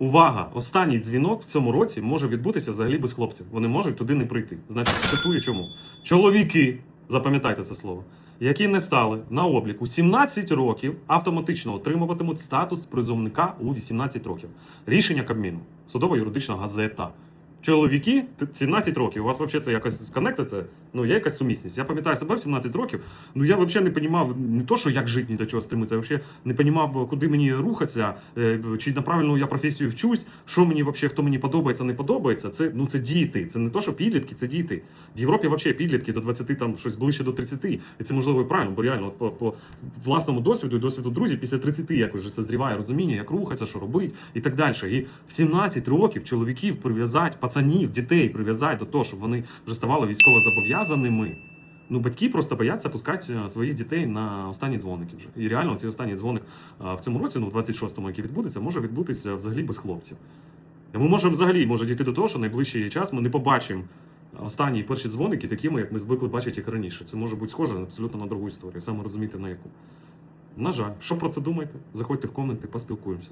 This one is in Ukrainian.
Увага! Останній дзвінок в цьому році може відбутися взагалі без хлопців. Вони можуть туди не прийти. Значить, цитую чому. Чоловіки, запам'ятайте це слово, які не стали на обліку 17 років, автоматично отримуватимуть статус призовника у 18 років. Рішення Кабміну, судово-юридична газета. Чоловіки, 17 років. У вас взагалі це якось коннектиться? Ну, є якась сумісність. Я пам'ятаю себе в 17 років. Ну я взагалі не розумів не то, що як жити, ні до чого стримитися, я взагалі не розумів, куди мені рухатися, е, чи на правильну я професію вчусь, що мені взагалі, хто мені подобається, не подобається. Це ну це діти. Це не то, що підлітки, це діти. В Європі взагалі підлітки до 20, там щось ближче до 30. І це можливо і правильно, бо реально по, по власному досвіду і досвіду друзів після 30 якось вже созріває розуміння, як рухатися, що робити і так далі. І в 17 років чоловіків прив'язати, пацанів, дітей прив'язати до того, щоб вони вже ставали військово зобов'язаними. Ну, батьки просто бояться пускати е, своїх дітей на останні дзвоники вже. І реально цей останній дзвоник е, в цьому році, ну в 26-му, який відбудеться, може відбутися взагалі без хлопців. І Ми можемо взагалі може дійти до того, що найближчий час ми не побачимо останні перші дзвоники такими, як ми звикли бачити їх раніше. Це може бути схоже абсолютно на другу історію, саме розуміти на яку. На жаль, що про це думаєте? Заходьте в коменти, поспілкуємося.